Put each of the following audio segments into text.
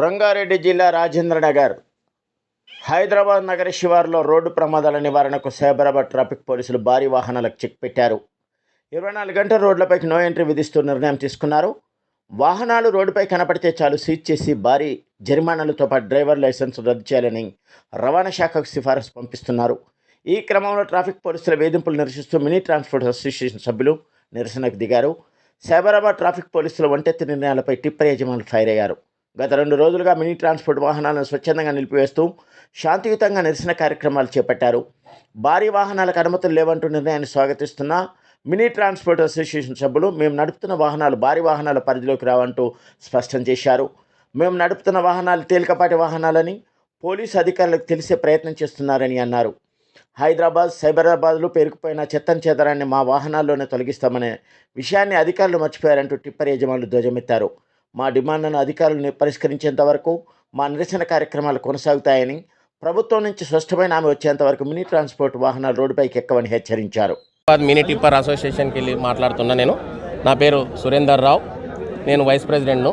రంగారెడ్డి జిల్లా రాజేంద్ర నగర్. హైదరాబాద్ నగర శివారులో రోడ్డు ప్రమాదాల నివారణకు సైబరాబాద్ ట్రాఫిక్ పోలీసులు భారీ వాహనాలకు చెక్ పెట్టారు. ఇరవై నాలుగు గంటల రోడ్లపైకి నో ఎంట్రీ విధిస్తూ నిర్ణయం తీసుకున్నారు. వాహనాలు రోడ్డుపై కనపడితే చాలు సీజ్ చేసి భారీ జరిమానాలతో పాటు డ్రైవర్ లైసెన్స్ రద్దు చేయాలని రవాణా శాఖకు సిఫారసు పంపిస్తున్నారు. ఈ క్రమంలో ట్రాఫిక్ పోలీసుల వేధింపులు నిరసిస్తూ మినీ ట్రాన్స్పోర్ట్ అసోసియేషన్ సభ్యులు నిరసనకు దిగారు. సైబరాబాద్ ట్రాఫిక్ పోలీసుల ఒంటెత్తి నిర్ణయాలపై టిప్పర్ యజమానులు ఫైర్ అయ్యారు. గత రెండు రోజులుగా మినీ ట్రాన్స్పోర్ట్ వాహనాలను స్వచ్ఛందంగా నిలిపివేస్తూ శాంతియుతంగా నిరసన కార్యక్రమాలు చేపట్టారు. భారీ వాహనాలకు అనుమతులు లేవంటూ నిర్ణయాన్ని స్వాగతిస్తున్న మినీ ట్రాన్స్పోర్ట్ అసోసియేషన్ సభ్యులు మేము నడుపుతున్న వాహనాలు భారీ వాహనాల పరిధిలోకి రావంటూ స్పష్టం చేశారు. మేము నడుపుతున్న వాహనాలు తేలికపాటి వాహనాలని పోలీసు అధికారులకు తెలిసే ప్రయత్నం చేస్తున్నారని అన్నారు. హైదరాబాద్ సైబరాబాద్లో పేరుకుపోయిన చెత్తని చెదరాన్ని మా వాహనాల్లోనే తొలగిస్తామనే విషయాన్ని అధికారులు మర్చిపోయారంటూ టిప్పర్ యజమానులు ధ్వజమెత్తారు. మా డిమాండ్లను అధికారులు పరిష్కరించేంత వరకు మా నిరసన కార్యక్రమాలు కొనసాగుతాయని ప్రభుత్వం నుంచి స్పష్టమైన ఆమె వచ్చేంత వరకు మినీ ట్రాన్స్పోర్ట్ వాహనాలు రోడ్డుపైకి ఎక్కవని హెచ్చరించారు. మినీ టిప్పర్ అసోసియేషన్కి వెళ్ళి మాట్లాడుతున్నా నేను. నా పేరు సురేందర్ రావు. నేను వైస్ ప్రెసిడెంట్ను.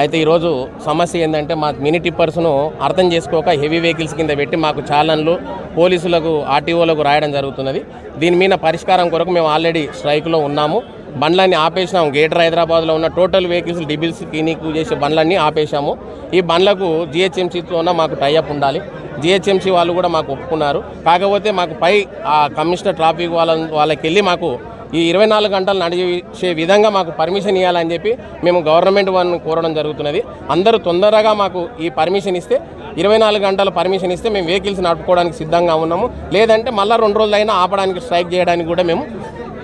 అయితే ఈరోజు సమస్య ఏంటంటే మా మినీ టిప్పర్స్ను అర్థం చేసుకోక హెవీ వెహికల్స్ కింద పెట్టి మాకు చాలన్లు పోలీసులకు ఆర్టీఓలకు రాయడం జరుగుతున్నది. దీని మీద పరిష్కారం కొరకు మేము ఆల్రెడీ స్ట్రైక్లో ఉన్నాము. బండ్లన్నీ ఆపేసినాం. గేటర్ హైదరాబాద్లో ఉన్న టోటల్ వెహికల్స్ డిబిల్స్ క్లినిక్ చేసే బండ్లన్నీ ఆపేశాము. ఈ బండ్లకు జిహెచ్ఎంసీతోన మాకు టైఅప్ ఉండాలి. జిహెచ్ఎంసీ వాళ్ళు కూడా మాకు ఒప్పుకున్నారు. కాకపోతే మాకు పై ఆ కమిషనర్ ట్రాఫిక్ వాళ్ళ వాళ్ళకి వెళ్ళి మాకు ఈ ఇరవై నాలుగు గంటలు నడిచే విధంగా మాకు పర్మిషన్ ఇవ్వాలని చెప్పి మేము గవర్నమెంట్ వాళ్ళని కోరడం జరుగుతున్నది. అందరూ తొందరగా మాకు ఈ పర్మిషన్ ఇస్తే ఇరవై నాలుగు గంటల పర్మిషన్ ఇస్తే మేము వెహికల్స్ నడుపుకోవడానికి సిద్ధంగా ఉన్నాము. లేదంటే మళ్ళీ రెండు రోజులైనా ఆపడానికి స్ట్రైక్ చేయడానికి కూడా మేము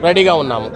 రెడీగా ఉన్నాము.